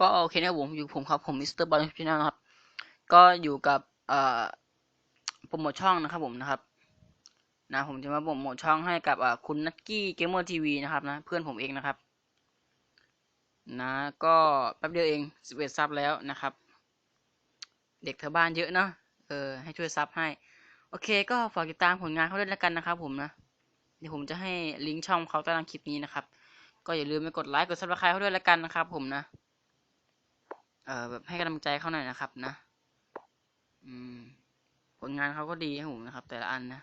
ก็โอเคนะครับผมอยู่ผมครับผมมิสเตอร์บอลชแนลนะครับ ก็อยู่กับเอ่อโปรโมทช่องนะครับผมนะครับนะผมจะมาโปรโมทช่องให้กับคุณนักกี้เกมเมอร์ทีวีนะครับนะเพื่อนผมเองนะครับ นะก็แป๊บเดียวเองสิบเอ็ดซับแล้วนะครับ เด็กแถวบ้านเยอะเนาะเออให้ช่วยซับให้ โอเค ก็ฝากติดตามผลงานเขาด้วยแล้วกันนะครับผมนะเดี๋ยวผมจะให้ลิงก์ช่องเขาใต้ล่างคลิปนี้นะครับ ก็อย่าลืมไปกดไลค์กดซับสไครต์เขาด้วยแล้วกันนะครับผมนะ เอ่อแบบให้กำลังใจเขาหน่อยนะครับนะ อืม ผลงานเขาก็ดีครับผมนะครับ แต่ละอันนะ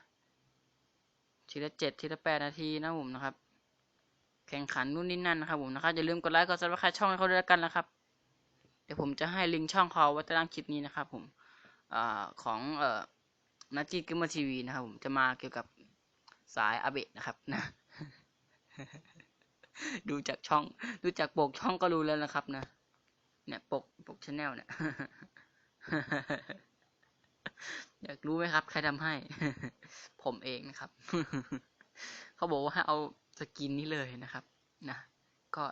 ทีละเจ็ดทีละแปดนาทีนะผมนะครับ แข่งขันนู่นนี่นั่นนะครับผมนะครับอย่าลืมกดไลค์กดซับสไครต์ช่องให้เขาด้วยแล้วกันนะครับ เดี๋ยวผมจะให้ลิงก์ช่องเขาไว้ใต้ล่างคลิปนี้นะครับ ผมอ่าของเอ่อนักจีกิมมอร์ทีวีนะครับผมจะมาเกี่ยวกับสายอาเบะนะครับนะ ดูจากช่อง ดูจากโปกช่องก็รู้แล้วนะครับนะ เนี่ยปกปกชาแนลเนี่ย อยากรู้ไหมครับ ใครทำให้ ผมเองนะครับ เขาบอกว่าให้เอาสกินนี้เลยนะครับนะก็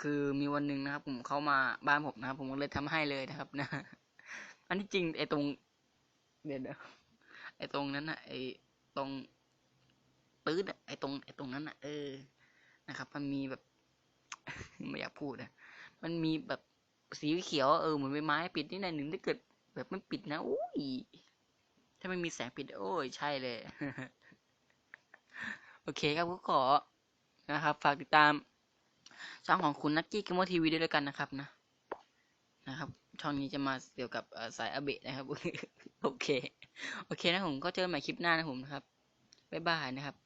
คือมีวันหนึ่งนะครับ ผมเข้ามาบ้านผมนะครับ ผมก็เลยทำให้เลยนะครับ นะ อันที่จริงไอ้ตรงเดี๋ยวนะไอ้ตรงนั้นนะไอ้ตรงปื้ดอะไอ้ตรงไอ้ตรงนั้นอะเออนะครับ มันมีแบบ ไม่อยากพูดนะ มันมีแบบสีเขียวเออเหมือนใบไม้ปิดนิดน่อยหนึ่งถ้าเกิด แบบมันปิดนะอุ้ยถ้าไม่มีแสงปิด โอ้ยใช่เลย โอเคครับก็ขอนะครับ ฝากติดตาม ช่องของคุณนักกี้กิมโมทีวีด้วยแล้วกันนะครับนะ นะครับ ช่องนี้จะมาเกี่ยวกับสายอาเบะนะครับ โอเค โอเคนะผมก็เจอกันใหม่คลิปหน้านะผมนะครับบ๊ายบายนะครับ